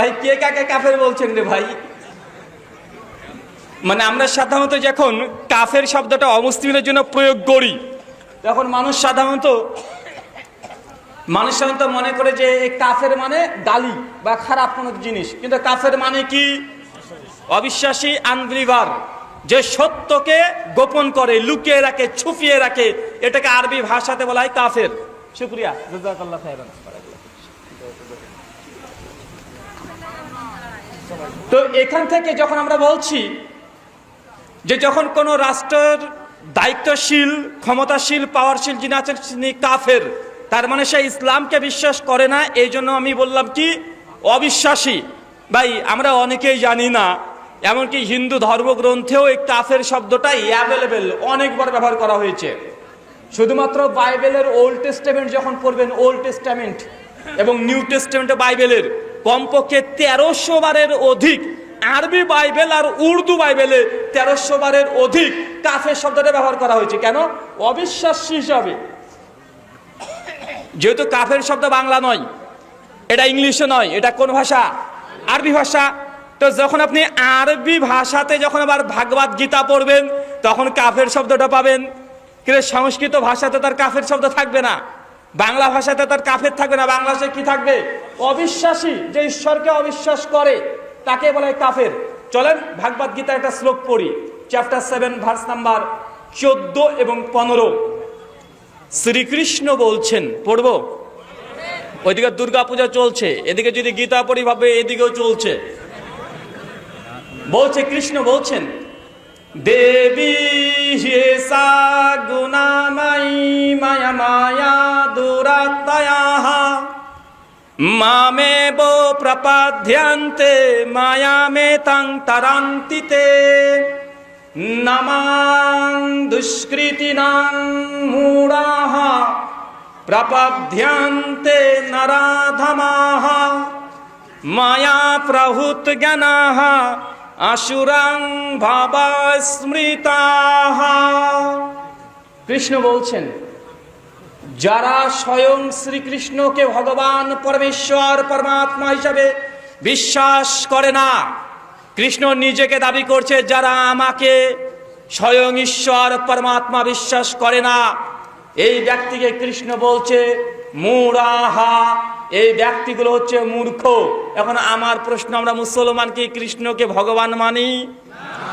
ভাই, কে কাকে কাফের বলছেন রে ভাই? মানে আমরা সাধারণত যখন কাফের শব্দটা অমুসলিমের জন্য প্রয়োগ করি, তখন মানুষ সাধারণত মানুষ সাধারণত মনে করে যে কাফের মানে গালি বা খারাপ কোনো জিনিস। কিন্তু কাফের মানে কি? অবিশ্বাসী, আনবিলিভার। যে সত্যকে গোপন করে, লুকিয়ে রাখে, ছুপিয়ে রাখে। এটাকে আরবি ভাষাতে বলা হয় কাফের। শুক্রিয়া। জাযাকাল্লাহ খাইরান তো এখান থেকে যখন আমরা বলছি যে যখন কোনো রাষ্ট্রের দায়িত্বশীল, ক্ষমতাশীল পাওয়ারশীল যিনি আছেন তিনি কাফের, তার মানে সে ইসলামকে বিশ্বাস করে না, এই জন্য আমি বললাম কি, অবিশ্বাসী। ভাই, আমরা অনেকেই জানি না, এমনকি হিন্দু ধর্মগ্রন্থেও এই কাফের শব্দটা অ্যাভেলেবেল অনেকবার ব্যবহার করা হয়েছে। শুধুমাত্র বাইবেলের ওল্ড টেস্টামেন্ট যখন পড়বেন ওল্ড টেস্টামেন্ট এবং নিউ টেস্টামেন্ট বাইবেলের। কমপক্ষে তেরোশো বারের অধিক আরবি বাইবেল আর উর্দু বাইবেলে তেরোশো বারের অধিক কাফের শব্দটা ব্যবহার করা হয়েছে। কেন? অবিশ্বাসী হিসাবে। যেহেতু কাফের শব্দ বাংলা নয়, এটা ইংলিশে নয়, এটা কোন ভাষা? আরবি ভাষা। তো যখন আপনি আরবি ভাষাতে যখন আবার ভাগবত গীতা পড়বেন, তখন কাফের শব্দটা পাবেন। কিন্তু সংস্কৃত ভাষাতে তার কাফের শব্দ থাকবে না। বাংলা ভাষাতে তার কাফের থাকবে না বাংলা ভাষায় কি থাকবে? অবিশ্বাসী, যে ঈশ্বরকে অবিশ্বাস করে, তাকে বলে কাফের। চলেন, ভাগবত গীতার একটা শ্লোক পড়ি চ্যাপ্টার সেভেন ভার্স নাম্বার চোদ্দ এবং পনেরো। শ্রীকৃষ্ণ বলছেন, পড়ব? ওইদিকে দুর্গা পূজা চলছে, এদিকে যদি গীতা পড়ি, ভাবে এদিকেও চলছে। বলছে, কৃষ্ণ বলছেন, দেবী গুণামাই মামেব প্রপাদ্যান্তে মায়া মে তাং তারান্তিতে। নমাং দুষ্কৃতিনাং মূঢ়াঃ প্রপদ্যান্তে নরাধমাः। মায়া প্রভূত জ্ঞানাः, আসুরাং ভাবা স্মৃতাः কৃষ্ণ বলছেন যারা স্বয়ং শ্রীকৃষ্ণকে ভগবান পরমেশ্বর, পরমাত্মা হিসাবে বিশ্বাস করে না, কৃষ্ণ নিজেকে দাবি করছে যারা আমাকে স্বয়ং ঈশ্বর, পরমাত্মা বিশ্বাস করে না। এই ব্যক্তিকে কৃষ্ণ বলছে মুরাহা এই ব্যক্তিগুলো হচ্ছে মূর্খ। এখন আমার প্রশ্ন, আমরা মুসলমান কি কৃষ্ণকে ভগবান মানি?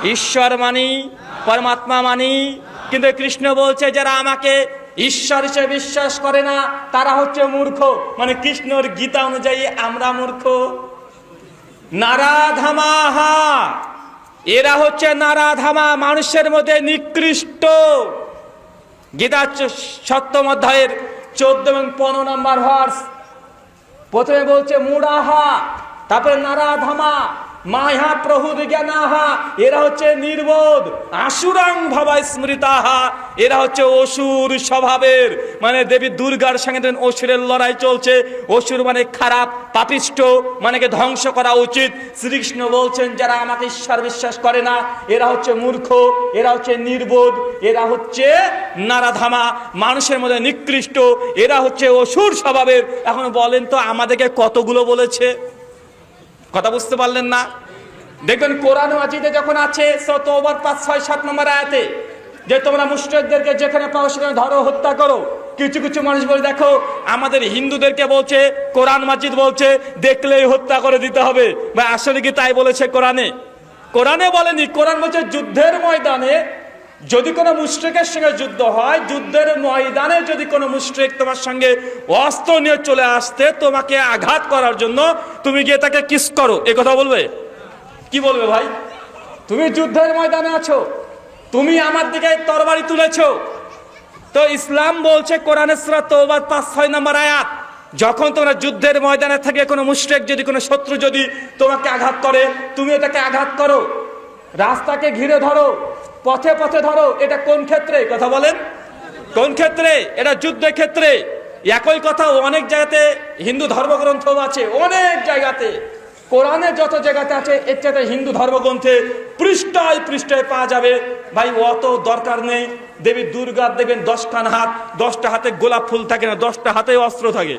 ঈশ্বর মানি? পরমাত্মা মানি? কিন্তু কৃষ্ণ বলছে, যারা আমাকে ঈশ্বর হিসেবে বিশ্বাস করে না, তারা হচ্ছে মূর্খ। মানে কৃষ্ণর গীতা অনুযায়ী আমরা মূর্খ। নারাধামাহা। এরা হচ্ছে নারাধামা, মানুষের মধ্যে নিকৃষ্ট। গীতা সপ্তম অধ্যায়ের চোদ্দ এবং পনেরো নম্বর ভার্স। প্রথমে বলছে মুড়াহা তারপরে নারাধামা। মায়া প্রভু জ্ঞানাহা, এরা হচ্ছে নির্বোধ। আসুরাং ভাবায় স্মৃতাহা, এরা হচ্ছে অসুর স্বভাবের। মানে দেবী দুর্গার সঙ্গে অসুরের লড়াই চলছে, অসুর মানে খারাপ, পাপিষ্ট মানেকে ধ্বংস করা উচিত। শ্রীকৃষ্ণ বলছেন, যারা আমাকে ঈশ্বর বিশ্বাস করে না, এরা হচ্ছে মূর্খ, এরা হচ্ছে নির্বোধ, এরা হচ্ছে নারাধামা, মানুষের মধ্যে নিকৃষ্ট, এরা হচ্ছে অসুর স্বভাবের। এখন বলেন তো, আমাদেরকে কতগুলো বলেছে? কথা বুঝতে পারলেন না। দেখবেন কোরআন মাজিদে যখন আছে পাঁচ, ছয়, সাত নম্বর আয়াতে, যে তোমরা মুশ্রিকদেরকে যেখানে পাও সেখানে ধরো, হত্যা করো। কিছু কিছু মানুষ বলে, দেখো, আমাদের হিন্দুদেরকে বলছে, কোরআন মাজিদ বলছে, দেখলেই হত্যা করে দিতে হবে। বা আসলে কি তাই বলেছে কোরআনে? কোরআনে বলেনি, কোরআন বলছে যুদ্ধের ময়দানে যদি কোনো মুশ্রিকের সঙ্গে যুদ্ধ হয়, যুদ্ধের ময়দানে যদি কোনো মুশ্রিক তোমার সঙ্গে অস্ত্র নিয়ে চলে আসতে তোমাকে আঘাত করার জন্য, তুমি গিয়ে তাকে কিস করো। এ কথা বলবে? কি বলবে ভাই? তুমি যুদ্ধের ময়দানে আছো, তুমি আমার দিকে তরবারি তুলেছ। তো ইসলাম বলছে, কোরআনে সুরা তওবার পাঁচ, ছয় নম্বর আয়াত, যখন তোমরা যুদ্ধের ময়দানে থাকে কোনো মুশরিক যদি, কোনো শত্রু যদি তোমাকে আঘাত করে, তুমি এটাকে আঘাত করো। রাস্তাকে ঘিরে ধরো। পথে পথে ধরো, এটা কোন ক্ষেত্রে? কথা বলেন। কোন ক্ষেত্রে? এটা যুদ্ধের ক্ষেত্রে। একই কথা অনেক জায়গাতে হিন্দু ধর্মগ্রন্থ আছে, অনেক জায়গাতে। কোরআনে যত জায়গাতে আছে, এর চাইতে হিন্দু ধর্মগ্রন্থে পৃষ্ঠায় পৃষ্ঠায় পাওয়া যাবে। ভাই, অত দরকার নেই। দেবী দুর্গার দেখবেন দশখান হাত দশটা হাতে গোলাপ ফুল থাকে না, দশটা হাতে অস্ত্র থাকে।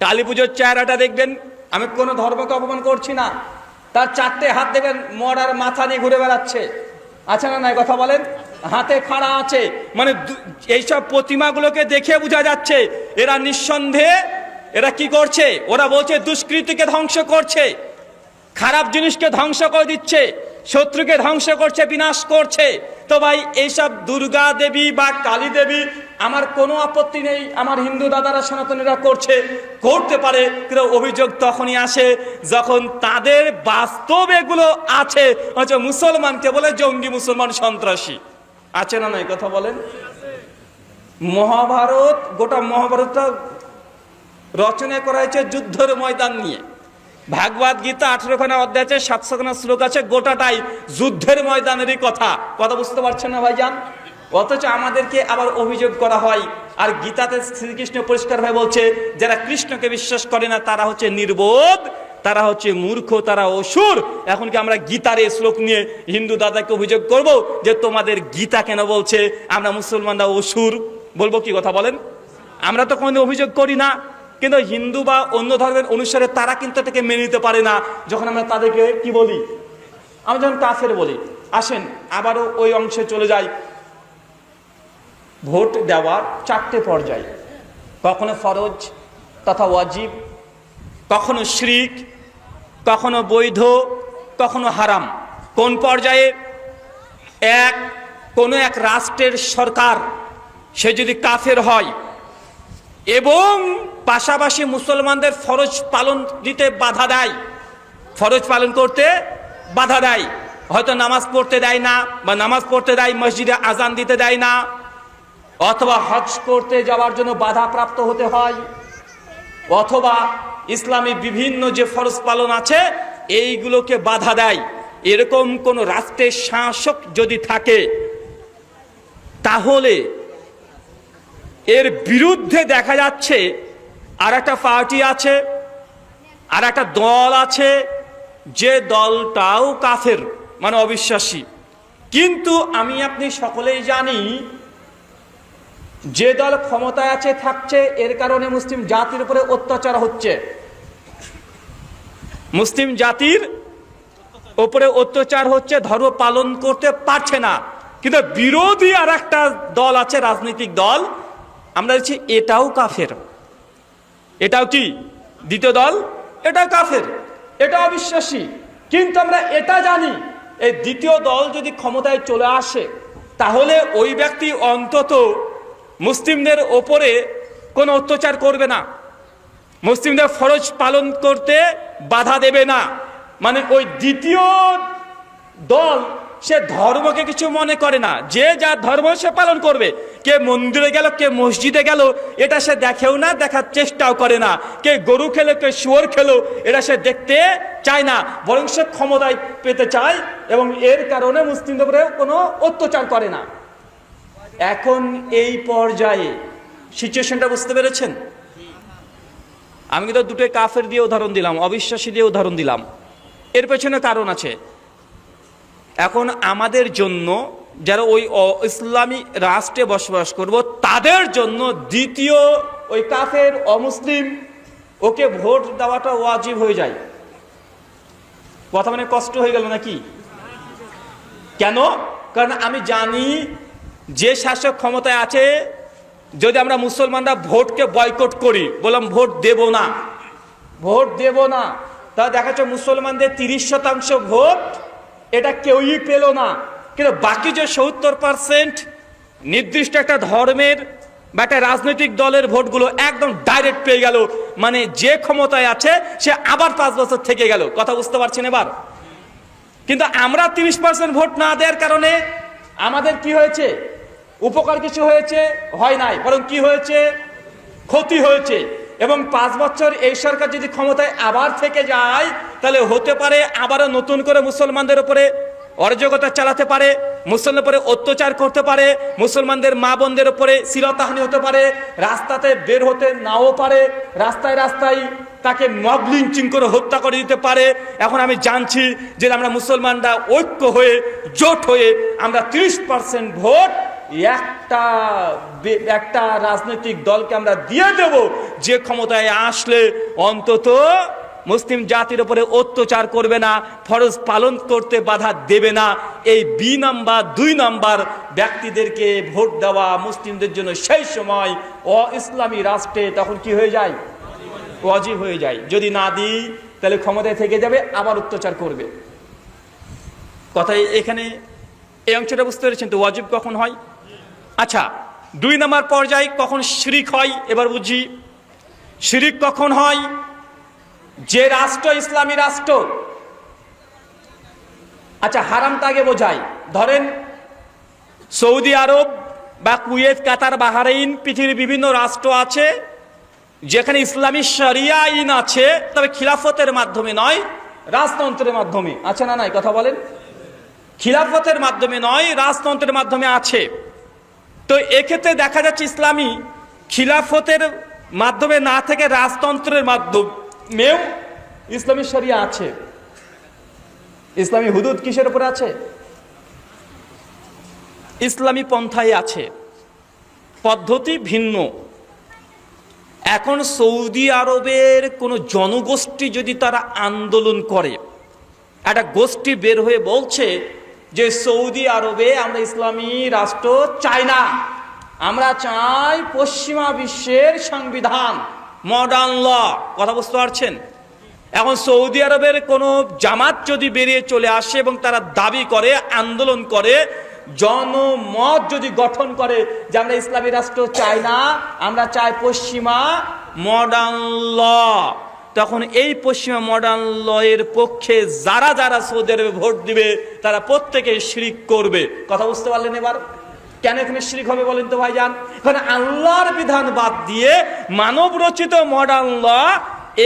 কালী পুজোর চেহারাটা দেখবেন, আমি কোনো ধর্মকে অপমান করছি না। তার চারটে হাত দেখবেন, মরার মাথা নিয়ে ঘুরে বেড়াচ্ছে। আছে না নাই কথা বলেন? হাতে খাড়া আছে। মানে এইসব প্রতিমাগুলোকে দেখে বোঝা যাচ্ছে, এরা নিঃসন্দেহে এরা কি করছে? ওরা বলছে, দুষ্কৃতিকে ধ্বংস করছে, খারাপ জিনিসকে ধ্বংস করে দিচ্ছে। শত্রুকে ধ্বংস করছে, বিনাশ করছে। তো ভাই, এইসব দুর্গা দেবী বা কালী দেবী আমার কোনো আপত্তি নেই, আমার হিন্দু দাদারা সনাতনীরা করছে, করতে পারে, কিন্তু অভিযোগ তখনই আসে যখন তাদের বাস্তব এগুলো আছে। হচ্ছে মুসলমানকে বলে জঙ্গি মুসলমান সন্ত্রাসী। আছে না নয় কথা বলেন? মহাভারত, গোটা মহাভারতটা রচনা করা হয়েছে যুদ্ধের ময়দান নিয়ে। ভাগবত গীতা আঠেরো খানা অধ্যায় আছে, সাতশো খানা শ্লোক আছে, গোটাটাই যুদ্ধের ময়দানেরই কথা। কথা বুঝতে পারছেন না ভাইজান? অথচ আমাদেরকে আবার অভিযোগ করা হয়, আর গীতাতে শ্রীকৃষ্ণ পরিষ্কারভাবে বলছে, যারা কৃষ্ণকে বিশ্বাস করে না, তারা হচ্ছে নির্বোধ, তারা হচ্ছে মূর্খ, তারা অসুর। এখন কি আমরা গীতার এই শ্লোক নিয়ে হিন্দু দাদাকে অভিযোগ করব, যে তোমাদের গীতা কেন বলছে, আমরা মুসলমানরা অসুর? বলব কি কথা বলেন? আমরা তো কোনো অভিযোগ করি না। কিন্তু হিন্দু বা অন্য ধর্মের অনুসারে তারা কিন্তু এটাকে মেনে নিতে পারে না। যখন আমরা তাদেরকে কি বলি? আমরা যখন কাফের বলি, আসেন, আবারও ওই অংশে চলে যাই। ভোট দেওয়ার চারটে পর্যায়। কখনো ফরজ, তথা ওয়াজিব, কখনো শ্রিক, কখনো বৈধ, কখনো হারাম। কোন পর্যায়ে? এক, কোনো এক রাষ্ট্রের সরকার, সে যদি কাফের হয়, এবং পাশাপাশি মুসলমানদের ফরজ পালন দিতে বাধা দেয়। ফরজ পালন করতে বাধা দেয়। হয়তো নামাজ পড়তে দেয় না বা নামাজ পড়তে দেয়, মসজিদে আজান দিতে দেয় না, অথবা হজ করতে যাওয়ার জন্য বাধা প্রাপ্ত হতে হয়, অথবা ইসলামী বিভিন্ন যে ফরজ পালন আছে, এইগুলোকে বাধা দেয়। এরকম কোন রাষ্ট্রের শাসক যদি থাকে, তাহলে এর বিরুদ্ধে দেখা যাচ্ছে আর একটা পার্টি আছে আর একটা দল আছে, যে দলটাও কাফের মানে অবিশ্বাসী। কিন্তু আমি আপনি সকলেই জানি, যে দল ক্ষমতায় আছে, থাকছে, এর কারণে মুসলিম জাতির উপরে অত্যাচার হচ্ছে। মুসলিম জাতির উপরে অত্যাচার হচ্ছে, ধর্ম পালন করতে পারছে না। কিন্তু বিরোধী আর একটা দল আছে, রাজনৈতিক দল, আমরা বলছি এটাও কাফের। এটাও কি দ্বিতীয় দল? এটা কাফের এটা অবিশ্বাসী কিন্তু আমরা এটা জানি, এই দ্বিতীয় দল যদি ক্ষমতায় চলে আসে, তাহলে ওই ব্যক্তি অন্তত মুসলিমদের ওপরে কোনো অত্যাচার করবে না। মুসলিমদের ফরজ পালন করতে বাধা দেবে না। মানে ওই দ্বিতীয় দল সে ধর্মকে কিছু মনে করে না। যে যার ধর্ম সে পালন করবে। কে মন্দিরে গেল, কে মসজিদে গেল, এটা সে দেখেও না, দেখার চেষ্টাও করে না। কে গরু খেলো, কে শুয়োর খেলো, এটা সে দেখতে চায় না। বরং সে ক্ষমতায় পেতে চায় এবং এর কারণে মুসলিমদের উপরে কোনো অত্যাচার করে না। এখন এই পর্যায়ে সিচুয়েশনটা বুঝতে পেরেছেন? আমি কিন্তু দুটোই কাফের দিয়ে উদাহরণ দিলাম, অবিশ্বাসী দিয়ে উদাহরণ দিলাম। এর পেছনে কারণ আছে। এখন আমাদের জন্য যারা ওই ইসলামী রাষ্ট্রে বসবাস করব, তাদের জন্য দ্বিতীয় ওই কাফের অমুসলিম, ওকে ভোট দেওয়াটা ওয়াজিব হয়ে যায়। কথা মানে কষ্ট হয়ে গেল নাকি? কেন? কারণ আমি জানি যে শাসক ক্ষমতায় আছে, যদি আমরা মুসলমানরা ভোটকে বয়কট করি, বললাম ভোট দেব না, ভোট দেব না, তা দেখা যাচ্ছে মুসলমানদের তিরিশ শতাংশ ভোট এটা কেউই পেল না। কিন্তু বাকি যে সত্তর পার্সেন্ট নির্দিষ্ট একটা ধর্মের বা একটা রাজনৈতিক দলের ভোটগুলো একদম ডাইরেক্ট পেয়ে গেল। মানে যে ক্ষমতায় আছে, সে আবার পাঁচ বছর থেকে গেল। কথা বুঝতে পারছেন এবার? কিন্তু আমরা তিরিশ পার্সেন্ট ভোট না দেওয়ার কারণে আমাদের কি হয়েছে? উপকার কিছু হয়েছে? হয় নাই। বরং কি হয়েছে? ক্ষতি হয়েছে। এবং পাঁচ বছর এই সরকার যদি ক্ষমতায় আবার থেকে যায় তাহলে হতে পারে আবারও নতুন করে মুসলমানদের উপরে অরাজকতা চালাতে পারে মুসলমানের উপরে অত্যাচার করতে পারে, মুসলমানদের মা বোনদের উপরে শিলতাহানি হতে পারে, রাস্তাতে বের হতে নাও পারে, রাস্তায় রাস্তায় তাকে মব লিঞ্চিং করে হত্যা করে দিতে পারে। এখন আমি জানছি যে আমরা মুসলমানরা ঐক্য হয়ে, জোট হয়ে আমরা ত্রিশ পার্সেন্ট ভোট একটা একটা রাজনৈতিক দলকে আমরা দিয়ে দেব। যে ক্ষমতায় আসলে অন্তত মুসলিম জাতির উপরে অত্যাচার করবে না, ফরজ পালন করতে বাধা দেবে না। এই বি নাম্বার, দুই নাম্বার ব্যক্তিদেরকে ভোট দেওয়া মুসলিমদের জন্য সেই সময় অ ইসলামী রাষ্ট্রে তখন কি হয়ে যায়? ওয়াজিব হয়ে যায়। যদি না দিই, তাহলে ক্ষমতায় থেকে যাবে, আবার অত্যাচার করবে। কথাই এখানে এই অংশটা বুঝতে পেরেছেন তো, ওয়াজিব কখন হয়? আচ্ছা দুই নম্বর পর্যায়ে কখন শিরিক হয়? এবার বুঝি। শিরিক কখন হয়? যে রাষ্ট্র ইসলামী রাষ্ট্র। আচ্ছা হারামটা আগে বোঝাই। ধরেন, সৌদি আরব বা কুয়েত, কাতার, বাহারাইন পৃথিবীর বিভিন্ন রাষ্ট্র আছে, যেখানে ইসলামী শরিয়া আইন আছে, তবে খিলাফতের মাধ্যমে নয়, রাজতন্ত্রের মাধ্যমে। আছে না নাই? কথা বলেন। খিলাফতের মাধ্যমে নয়, রাজতন্ত্রের মাধ্যমে আছে। তো এক্ষেত্রে দেখা যাচ্ছে ইসলামী খিলাফতের মাধ্যমে না থেকে রাজতন্ত্রের মাধ্যমেও ইসলামী শরিয়া আছে। ইসলামী হুদুদ কিসের উপরে আছে? ইসলামী পন্থায় আছে। পদ্ধতি ভিন্ন। এখন সৌদি আরবের কোনো জনগোষ্ঠী যদি তারা আন্দোলন করে, একটা গোষ্ঠী বের হয়ে বলছে যে সৌদি আরবে আমরা ইসলামী রাষ্ট্র চাই না। আমরা চাই পশ্চিমা বিশ্বের সংবিধান। মডার্ন ল, কথা বুঝতে পারছেন? এখন সৌদি আরবের কোনো জামাত যদি বেরিয়ে চলে আসে এবং তারা দাবি করে, আন্দোলন করে, জনমত যদি গঠন করে যে আমরা ইসলামী রাষ্ট্র চাই না, আমরা চাই পশ্চিমা মডার্ন ল, তখন এই পশ্চিমা মডার্ন লয়ের পক্ষে যারা যারা সৌদি আরবে ভোট দিবে, তারা প্রত্যেকে শিরিক করবে। কথা বুঝতে পারলেন এবার? কেন এখানে শিরিক হবে বলেন তো ভাই যান কারণ আল্লাহর বিধান বাদ দিয়ে মানব রচিত মডার্ন ল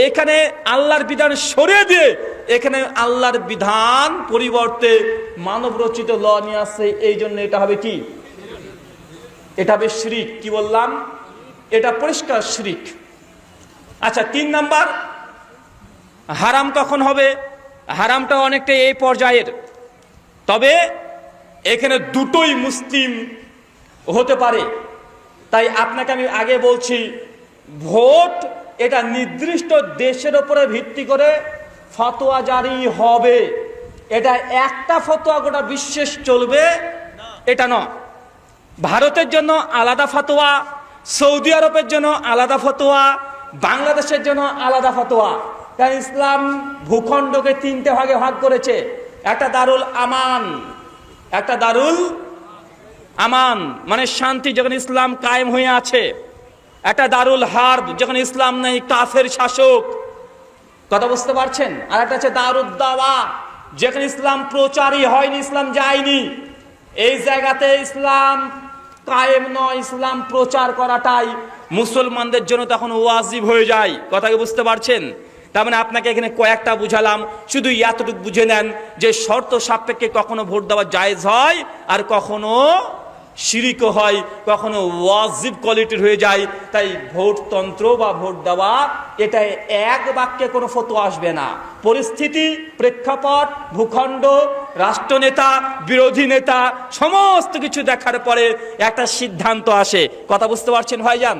এখানে আল্লাহর বিধান সরিয়ে দিয়ে এখানে আল্লাহর বিধান পরিবর্তে মানব রচিত ল নিয়ে আসছে, এই জন্য এটা হবে কি? এটা হবে শিরিক, কি বললাম? এটা পরিষ্কার শিরিক। আচ্ছা তিন নাম্বার, হারাম কখন হবে? হারামটা অনেকটা এই পর্যায়ের। তবে এখানে দুটোই মুসলিম হতে পারে। তাই আপনাকে আমি আগে বলছি, ভোট এটা নির্দিষ্ট দেশের উপরে ভিত্তি করে ফতোয়া জারি হবে। এটা একটা ফতোয়া গোটা বিশ্বেষ চলবে, এটা নয়। ভারতের জন্য আলাদা ফতোয়া, সৌদি আরবের জন্য আলাদা ফতোয়া, বাংলাদেশের জন্য আলাদা ফতোয়া। কারণ ইসলাম ভূখণ্ডকে তিনটে ভাগে ভাগ করেছে। একটা দারুল আমান, একটা দারুল আমান মানে শান্তি যখন ইসলাম কায়েম হয়ে আছে। একটা দারুল হার্ব যখন ইসলাম নেই, কাফের শাসক। কথা বুঝতে পারছেন? আর একটা আছে দারুদ্দাওয়া যেখানে ইসলাম প্রচারই হয়নি, ইসলাম যায়নি। এই জায়গাতে ইসলাম কায়েম নয়, ইসলাম প্রচার করাটাই। মুসলমানদের জন্য তখন ওয়াজিব হয়ে যায়। কথাকে বুঝতে পারছেন? তার মানে আপনাকে এখানে কয়েকটা বুঝালাম। শুধু এতটুকু বুঝে নেন যে শর্ত সাপেক্ষে কখনো ভোট দেওয়া জায়েজ হয় আর কখনো শিরিকও হয়, কখনো ওয়াজিব কোয়ালিটির হয়ে যায়, তাই ভোটতন্ত্র বা ভোট দেওয়া এটা এক বাক্যে কোনো ফটো আসবে না। পরিস্থিতি, প্রেক্ষাপট, ভূখণ্ড, রাষ্ট্রনেতা, বিরোধী নেতা, সমস্ত কিছু দেখার পরে একটা সিদ্ধান্ত আসে। কথা বুঝতে পারছেন ভাইজান?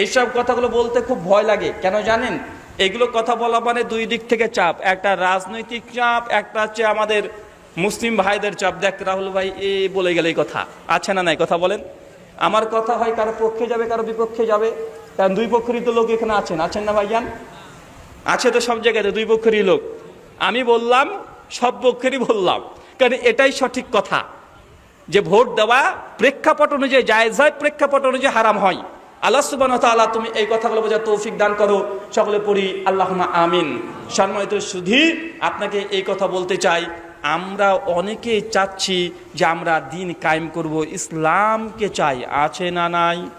এইসব কথাগুলো বলতে খুব ভয় লাগে, কেন জানেন? এগুলো কথা বলা মানে দুই দিক থেকে চাপ। একটা রাজনৈতিক চাপ, একটা হচ্ছে আমাদের মুসলিম ভাইদের চাপ দেখ রাহুল ভাই, এ বলে গেলে এই কথা। আছে না নাই? কথা বলেন। আমার কথা হয় কারও পক্ষে যাবে, কারও বিপক্ষে যাবে। কারণ দুই পক্ষেরই তো লোক এখানে আছেন। আছেন না ভাইজান? আছে তো সব জায়গাতে, দুই পক্ষেরই লোক। আমি বললাম, সব পক্ষেরই বললাম। কারণ এটাই সঠিক কথা। যে ভোট দেওয়া প্রেক্ষাপট অনুযায়ী, জায়েজ হয়, প্রেক্ষাপট অনুযায়ী হারাম হয়। আল্লাহ সুবান তাআলা তুমি এই কথাগুলো বোঝা তৌফিক দান করো। সকলে পড়ি আল্লাহ আমিন। সম্মানিত সুধী, আপনাকে এই কথা বলতে চাই। আমরা অনেকে চাচ্ছি যে আমরা দিন কায়েম করব। ইসলামকে চাই, আছে না নাই?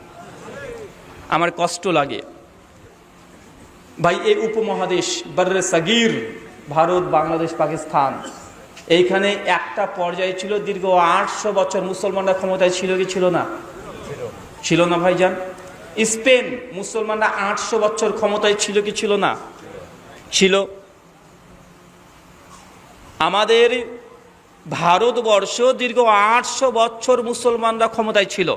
আমার কষ্ট লাগে। ভাই, এই উপমহাদেশ বর্রে সাগির, ভারত, বাংলাদেশ, পাকিস্তান, এইখানে একটা পর্যায়ে ছিল দীর্ঘ আটশো বছর মুসলমানরা ক্ষমতায় ছিল কি ছিল না? ছিল না, ভাইজান। স্পেন, মুসলমানরা আটশো বছর ক্ষমতায় ছিল কি ছিল না? ছিল। আমাদের ভারতবর্ষ দীর্ঘ আটশো বছর মুসলমানরা ক্ষমতায় ছিল।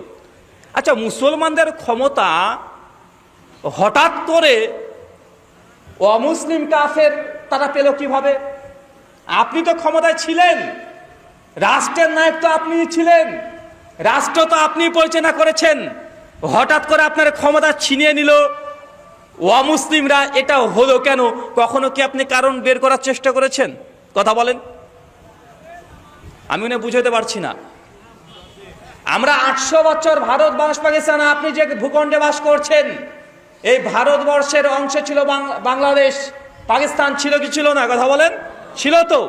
আচ্ছা মুসলমানদের ক্ষমতা হঠাৎ করে অমুসলিম কাফের তারা পেল কীভাবে? আপনি তো ক্ষমতায় ছিলেন, রাষ্ট্রের নায়ক তো আপনি ছিলেন, রাষ্ট্র তো আপনি পরিচালনা করেছেন। হঠাৎ করে আপনার ক্ষমতা ছিনিয়ে নিল। অমুসলিমরা, এটা হলো কেন? কখনো কি আপনি কারণ বের করার চেষ্টা করেছেন? কথা বলেন। আমি উনি বুঝাইতে পারছি না। আমরা আটশো বছর ভারত বাস পাকিস্তান, আপনি যে ভূখণ্ডে বাস করছেন, এই ভারতবর্ষের অংশ ছিল বাংলাদেশ। পাকিস্তান ছিল কি ছিল না? কথা বলেন। ছিল তো।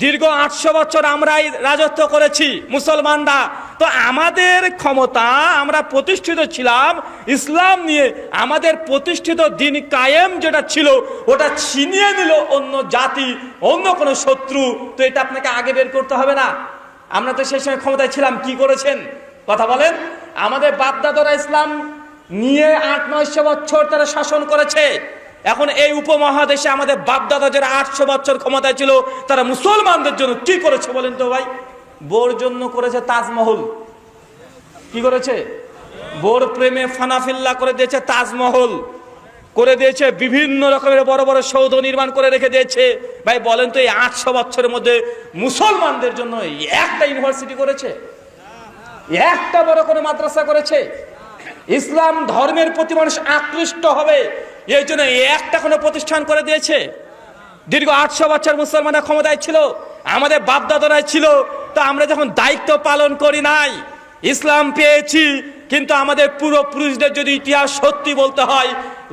দীর্ঘ আটশো বছর আমরাই রাজত্ব করেছি মুসলমানরা। তো আমাদের ক্ষমতা, আমরা প্রতিষ্ঠিত ছিলাম, ইসলাম নিয়ে আমাদের প্রতিষ্ঠিত দিন কায়েম যেটা ছিল, ওটা ছিনিয়ে নিল অন্য জাতি, অন্য কোনো শত্রু। তো এটা আপনাকে আগে বের করতে হবে না। আমরা তো সেই সময় ক্ষমতায় ছিলাম, কি করেছেন? কথা বলেন। আমাদের বাপদাদরা ইসলাম নিয়ে আট নয়শো বছর তারা শাসন করেছে। এখন এই উপমহাদেশে আমাদের বাপদাদা যারা আটশো বছর ক্ষমতায় ছিল, তারা মুসলমানদের জন্য কি করেছে বলেন তো ভাই? বোর জন্য করেছে তাজমহল। কি করেছে? বোর প্রেমে ফানাফিল্লা করে দিয়েছে তাজমহল। করে দিয়েছে বিভিন্ন রকমের বড় বড় সৌধ নির্মাণ করে রেখে দিয়েছে। ভাই, বলেন তো এই আটশো বছরের মধ্যে মুসলমানদের জন্য একটা ইউনিভার্সিটি করেছে? একটা বড় কোনো মাদ্রাসা করেছে? ইসলাম ধর্মের প্রতি মানুষ আকৃষ্ট হবে। এই জন্য একটা কোনো প্রতিষ্ঠান করে দিয়েছে। দীর্ঘ আটশো বছর মুসলমানরা ক্ষমতায় ছিল, আমাদের বাপদাদরাই ছিল, তো আমরা যখন দায়িত্ব পালন করি নাই, ইসলাম পেয়েছি, কিন্তু আমাদের পূর্বপুরুষদের যদি ইতিহাস সত্যি বলতে হয়,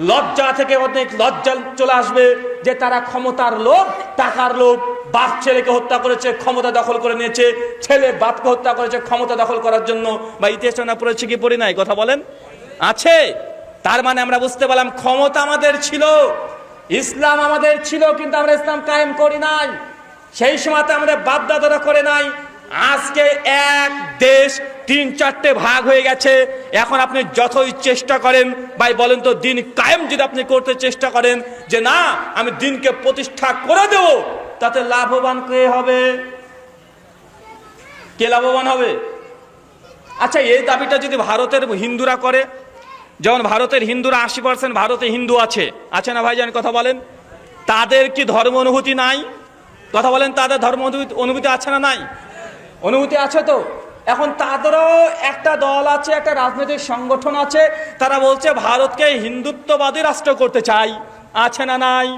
লজ্জা থেকে অনেক লজ্জা চলে আসবে যে তারা ক্ষমতার লোভ টাকার লোভ বাপ ছেলেকে হত্যা করেছে, ক্ষমতা দখল করে নিয়েছে, ছেলে বাপকে হত্যা করেছে, ক্ষমতা দখল করার জন্য, বা ইতিহাস না পড়েছে কি পড়ি নাই, কথা বলেন? আছে? তার মানে আমরা বুঝতে পারলাম ক্ষমতা আমাদের ছিল, ইসলাম আমাদের ছিল, কিন্তু আমরা ইসলাম কায়েম করি নাই। সেই সময়তে আমাদের বাপদাদারা করে নাই। আজকে এক দেশ তিন চারটে ভাগ হয়ে গেছে। এখন আপনি যতই চেষ্টা করেন, ভাই বলেন তো, দিন কায়েম যদি আপনি করতে চেষ্টা করেন, যে না, আমি দিনকে প্রতিষ্ঠা করে দেব, তাতে লাভবান কে হবে? কে লাভবান হবে? আচ্ছা এই দাবিটা যদি ভারতের হিন্দুরা করে যেমন ভারতের হিন্দুরা আশি পার্সেন্ট ভারতে হিন্দু আছে আছে না ভাইজান, কথা বলেন? তাদের কি ধর্ম অনুভূতি নাই? কথা বলেন, তাদের ধর্ম অনুভূতি আছে না নাই? অনুভূতি আছে তো? এখন তাদেরও একটা দল আছে, একটা রাজনৈতিক সংগঠন আছে, তারা বলছে ভারতকে হিন্দুত্ববাদী রাষ্ট্র করতে চাই। আছে না নাই?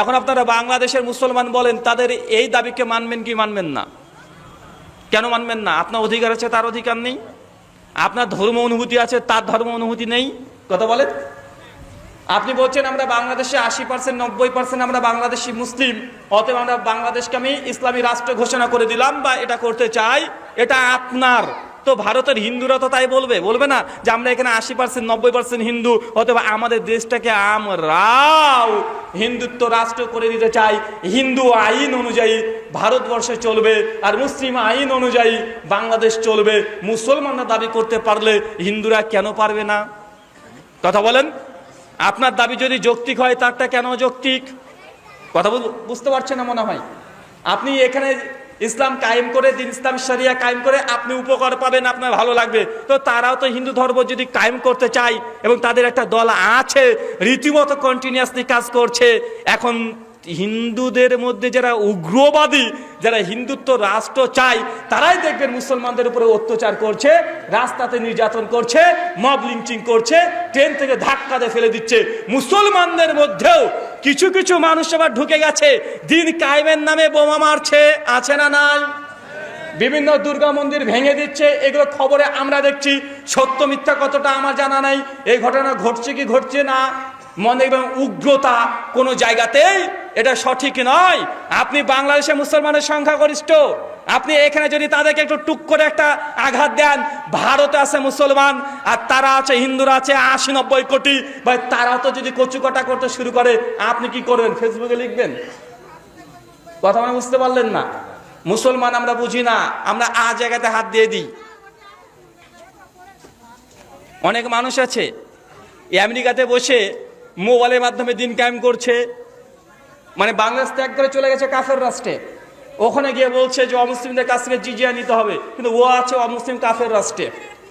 এখন আপনারা বাংলাদেশের মুসলমান বলেন, তাদের এই দাবিকে মানবেন কি মানবেন না? কেন মানবেন না? আপনার অধিকার আছে, তার অধিকার নেই? আপনার ধর্ম অনুভূতি আছে, তার ধর্ম অনুভূতি নেই। কথা বলেন। আপনি বলছেন আমরা বাংলাদেশে আশি পার্সেন্ট নব্বই পার্সেন্ট আমরা বাংলাদেশি মুসলিম, অতএব আমরা বাংলাদেশকে আমি ইসলামী রাষ্ট্র ঘোষণা করে দিলাম বা এটা করতে চাই, এটা আপনার। তো ভারতের হিন্দুরা তো তাই বলবে। বলবে না যে আমরা এখানে আশি পার্সেন্ট নব্বই পার্সেন্ট হিন্দু, অথবা আমাদের দেশটাকে আমরাও হিন্দুত্ব রাষ্ট্র করে দিতে চাই। হিন্দু আইন অনুযায়ী ভারতবর্ষে চলবে আর মুসলিম আইন অনুযায়ী বাংলাদেশ চলবে। মুসলমানরা দাবি করতে পারলে হিন্দুরা কেন পারবে না? কথা বলেন। আপনার দাবি যদি যৌক্তিক হয়, তারটা কেন যৌক্তিক? কথা বুঝতে পারছেন না মনে হয়? আপনি এখানে ইসলাম কায়েম করে, দিন ইসলাম শরিয়া কায়েম করে, আপনি উপকার পাবেন, আপনার ভালো লাগবে। তো তারাও তো হিন্দু ধর্ম যদি কায়েম করতে চায় এবং তাদের একটা দল আছে, রীতিমতো কন্টিনিউয়াসলি কাজ করছে, এখন হিন্দুদের মধ্যে যারা উগ্রবাদী, যারা হিন্দুত্ব রাষ্ট্র চায়, তারাই দেখবেন মুসলমানদের উপরে অত্যাচার করছে, রাস্তাতে নির্যাতন করছে মব লিঞ্চিং করছে, ট্রেন থেকে ধাক্কা দিয়ে ফেলে দিচ্ছে। মুসলমানদের মধ্যেও কিছু কিছু মানুষ আবার ঢুকে গেছে। দিন কায়েমের নামে বোমা মারছে, আছে না নাই? বিভিন্ন দুর্গা মন্দির ভেঙে দিচ্ছে, এগুলো খবরে আমরা দেখছি। সত্য মিথ্যা কতটা আমার জানা নাই? এই ঘটনা ঘটছে কি ঘটছে না? মনে এবং উগ্রতা কোনো জায়গাতেই এটা সঠিক নয়। আপনি বাংলাদেশে মুসলমানের সংখ্যাগরিষ্ঠ। আপনি এখানে যদি তাদেরকে একটু টুক করে একটা আঘাত দেন, ভারতে আছে মুসলমান, আর তারা আছে, হিন্দুরা আছে আশি নব্বই কোটি বা তারা তো যদি কচুকটা করতে শুরু করে, আপনি কি করবেন? ফেসবুকে লিখবেন? কথা মানে বুঝতে পারলেন না? মুসলমান আমরা বুঝি না, আমরা আ জায়গাতে হাত দিয়ে দিই। অনেক মানুষ আছে আমেরিকাতে বসে মোবাইলের মাধ্যমে দিন কায়েম করছে। মানে বাংলাদেশ ত্যাগ করে চলে গেছে কাফের রাষ্ট্রে। ওখানে গিয়ে বলছে যে অমুসলিমদের কাছ থেকে জিজিয়া নিতে হবে। কিন্তু ও আছে অমুসলিম কাফের রাষ্ট্রে।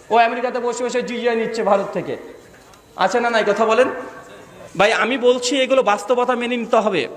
ও আমেরিকাতে বসে বসে জিজিয়া নিচ্ছে ভারত থেকে। আছে না নাই? কথা বলেন। ভাই, আমি বলছি এগুলো বাস্তবতা মেনে নিতে হবে।